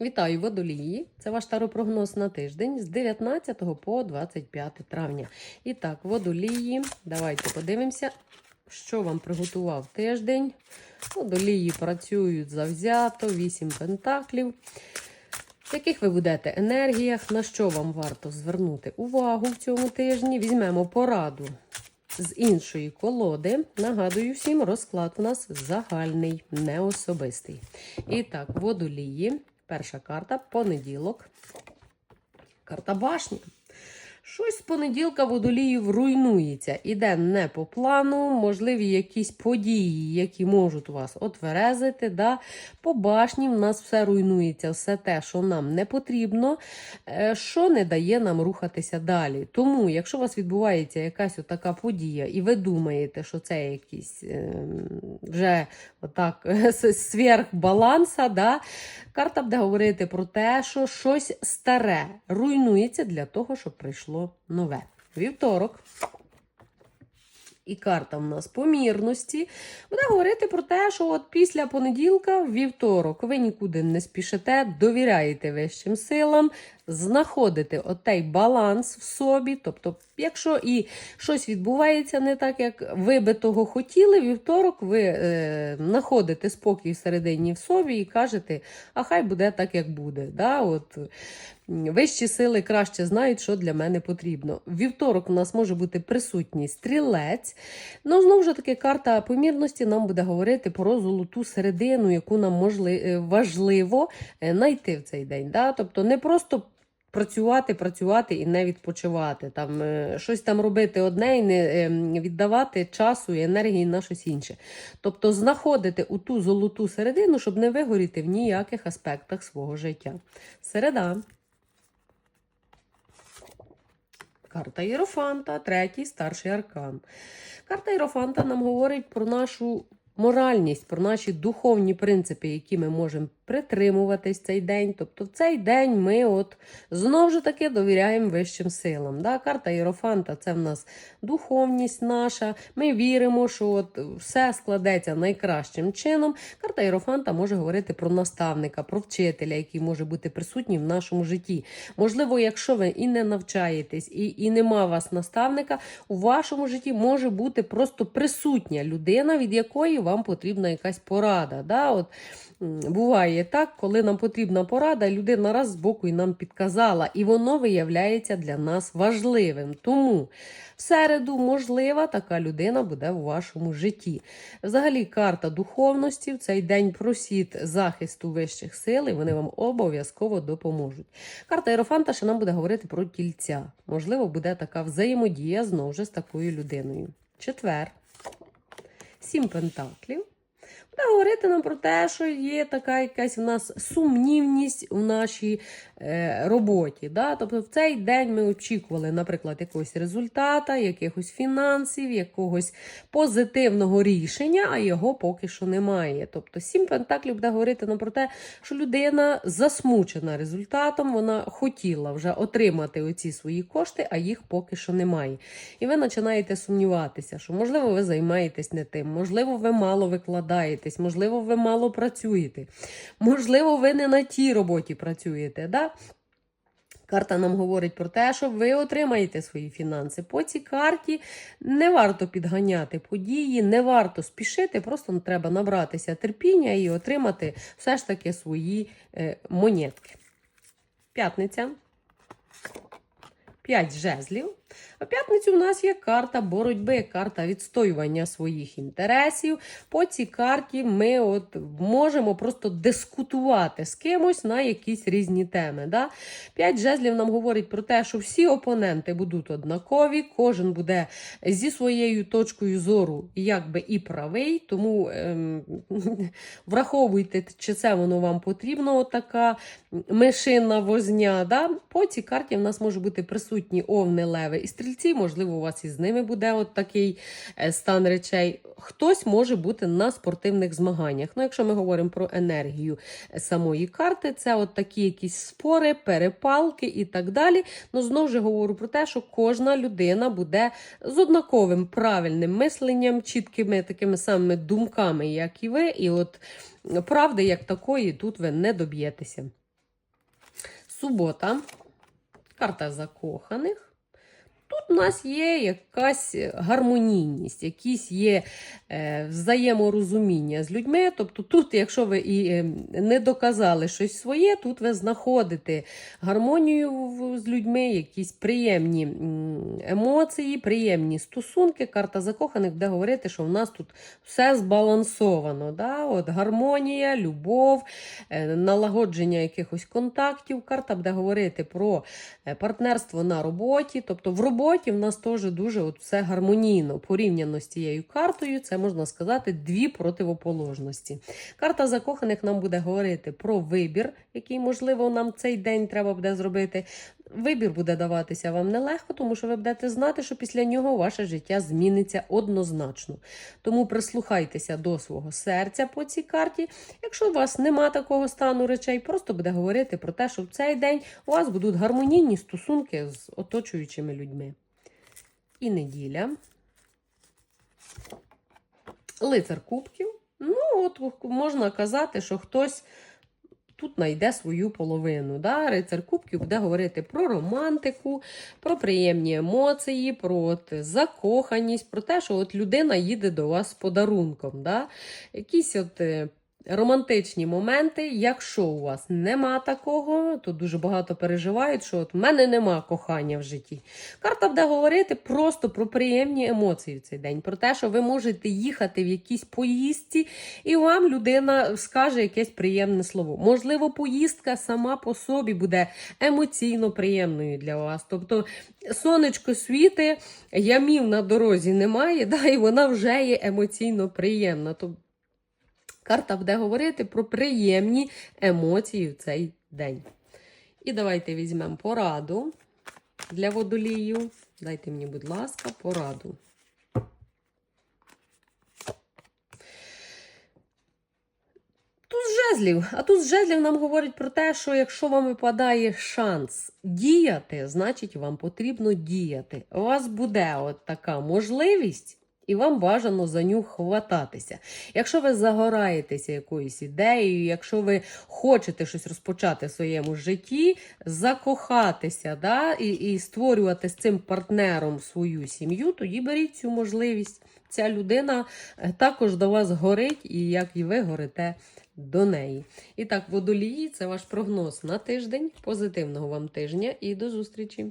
Вітаю водолії! Це ваш таропрогноз на тиждень з 19 по 25 травня. І так, водолії, давайте подивимося, що вам приготував тиждень. Водолії працюють завзято, 8 пентаклів. В яких ви будете енергіях, на що вам варто звернути увагу в цьому тижні? Візьмемо пораду з іншої колоди. Нагадую всім, розклад у нас загальний, не особистий. І так, водолії. Перша карта понеділок. Карта башня. Щось з понеділка водоліїв руйнується. Іде не по плану, можливі якісь події, які можуть вас отверезити. Да? По башні в нас все руйнується, все те, що нам не потрібно, е, що не дає нам рухатися далі. Тому, якщо у вас відбувається якась така подія, і ви думаєте, що це якийсь е, вже отак сверхбаланса, да? карта буде говорити про те, що щось старе руйнується для того, щоб прийшло нове. Вівторок. І карта в нас помірності буде говорити про те, що от після понеділка, вівторок, ви нікуди не спішите, довіряєте вищим силам, знаходите отей баланс в собі. Тобто, якщо і щось відбувається не так, як ви би того хотіли, вівторок ви е, знаходите спокій всередині в собі і кажете, а хай буде так, як буде. Да? От, Вищі сили краще знають, що для мене потрібно. Вівторок у нас може бути присутній стрілець. Ну, знову ж таки, карта помірності нам буде говорити про золоту середину, яку нам можли, важливо знайти в цей день. Да? Тобто не просто. Працювати, працювати і не відпочивати, там е, щось там робити одне і не е, віддавати часу і енергії на щось інше. Тобто знаходити у ту золоту середину, щоб не вигоріти в ніяких аспектах свого життя. Середа. Карта Єрофанта, третій старший аркан. Карта Єрофанта нам говорить про нашу моральність, про наші духовні принципи, які ми можемо притримуватись цей день. Тобто в цей день ми от знову ж таки довіряємо вищим силам. Да? Карта Єрофанта це в нас духовність наша. Ми віримо, що от все складеться найкращим чином. Карта Єрофанта може говорити про наставника, про вчителя, який може бути присутній в нашому житті. Можливо, якщо ви і не навчаєтесь, і, і нема вас наставника, у вашому житті може бути просто присутня людина, від якої вам потрібна якась порада. Да? От, Буває так, коли нам потрібна порада, людина раз з боку і нам підказала, і воно виявляється для нас важливим. Тому в середу, можлива, така людина буде у вашому житті. Взагалі, карта духовності в цей день просіть захисту вищих сил, і вони вам обов'язково допоможуть. Карта Єрофанта ще нам буде говорити про тільця. Можливо, буде така взаємодія знову ж з такою людиною. Четвер. Сім пентаклів. Буде говорити нам про те, що є така якась в нас сумнівність у нашій е, роботі. Да? Тобто в цей день ми очікували, наприклад, якогось результата, якихось фінансів, якогось позитивного рішення, а його поки що немає. Тобто, сім пентаклів буде говорити нам про те, що людина засмучена результатом, вона хотіла вже отримати оці свої кошти, а їх поки що немає. І ви починаєте сумніватися, що можливо ви займаєтесь не тим, можливо, ви мало викладаєте займаєтесь, можливо, ви мало працюєте, можливо, ви не на тій роботі працюєте. Да? Карта нам говорить про те, що ви отримаєте свої фінанси. По цій карті не варто підганяти події, не варто спішити, просто треба набратися терпіння і отримати все ж таки свої е, монетки. П'ятниця. П'ять жезлів. А п'ятницю у нас є карта боротьби, карта відстоювання своїх інтересів. По цій карті ми от можемо просто дискутувати з кимось на якісь різні теми. Да? П'ять жезлів нам говорить про те, що всі опоненти будуть однакові, кожен буде зі своєю точкою зору якби і правий, тому ем, враховуйте, чи це воно вам потрібно, така мишина возня. Да? По цій карті в нас може бути присутні овни, леви і стрільці, можливо, у вас із ними буде от такий е, стан речей. Хтось може бути на спортивних змаганнях. Ну, якщо ми говоримо про енергію е, самої карти, це от такі якісь спори, перепалки і так далі. Ну, знову ж говорю про те, що кожна людина буде з однаковим правильним мисленням, чіткими такими самими думками, як і ви. І от правди, як такої, тут ви не доб'єтеся. Субота. Карта закоханих. Тут у нас є якась гармонійність, якісь є е, взаєморозуміння з людьми. Тобто, тут, якщо ви і е, не доказали щось своє, тут ви знаходите гармонію в- з людьми, якісь приємні емоції, приємні стосунки. Карта закоханих буде говорити, що в нас тут все збалансовано. Да? От гармонія, любов, е, налагодження якихось контактів. Карта буде говорити про партнерство на роботі. Тобто в роботі в нас теж дуже от все гармонійно. Порівняно з цією картою, це можна сказати дві противоположності. Карта закоханих нам буде говорити про вибір, який, можливо, нам цей день треба буде зробити. Вибір буде даватися вам нелегко, тому що ви будете знати, що після нього ваше життя зміниться однозначно. Тому прислухайтеся до свого серця по цій карті. Якщо у вас нема такого стану речей, просто буде говорити про те, що в цей день у вас будуть гармонійні стосунки з оточуючими людьми. І неділя. Лицар кубків. Ну, от можна казати, що хтось тут знайде свою половину. Да? Рицар Кубків буде говорити про романтику, про приємні емоції, про от закоханість, про те, що от людина їде до вас з подарунком. Да? Якісь от. Романтичні моменти, якщо у вас нема такого, то дуже багато переживають, що от в мене нема кохання в житті. Карта буде говорити просто про приємні емоції в цей день, про те, що ви можете їхати в якійсь поїздці, і вам людина скаже якесь приємне слово. Можливо, поїздка сама по собі буде емоційно приємною для вас. Тобто сонечко світи, ямів на дорозі немає, да, і вона вже є емоційно приємна. Тобто карта буде говорити про приємні емоції в цей день. І давайте візьмемо пораду для водолію. Дайте мені, будь ласка, пораду. Тут жезлів. А тут жезлів нам говорять про те, що якщо вам випадає шанс діяти, значить вам потрібно діяти. У вас буде от така можливість. І вам бажано за ню хвататися. Якщо ви загораєтеся якоюсь ідеєю, якщо ви хочете щось розпочати в своєму житті, закохатися да, і, і створювати з цим партнером свою сім'ю, тоді беріть цю можливість. Ця людина е, також до вас горить, і як і ви горите до неї. І так, водолії, це ваш прогноз на тиждень. Позитивного вам тижня і до зустрічі!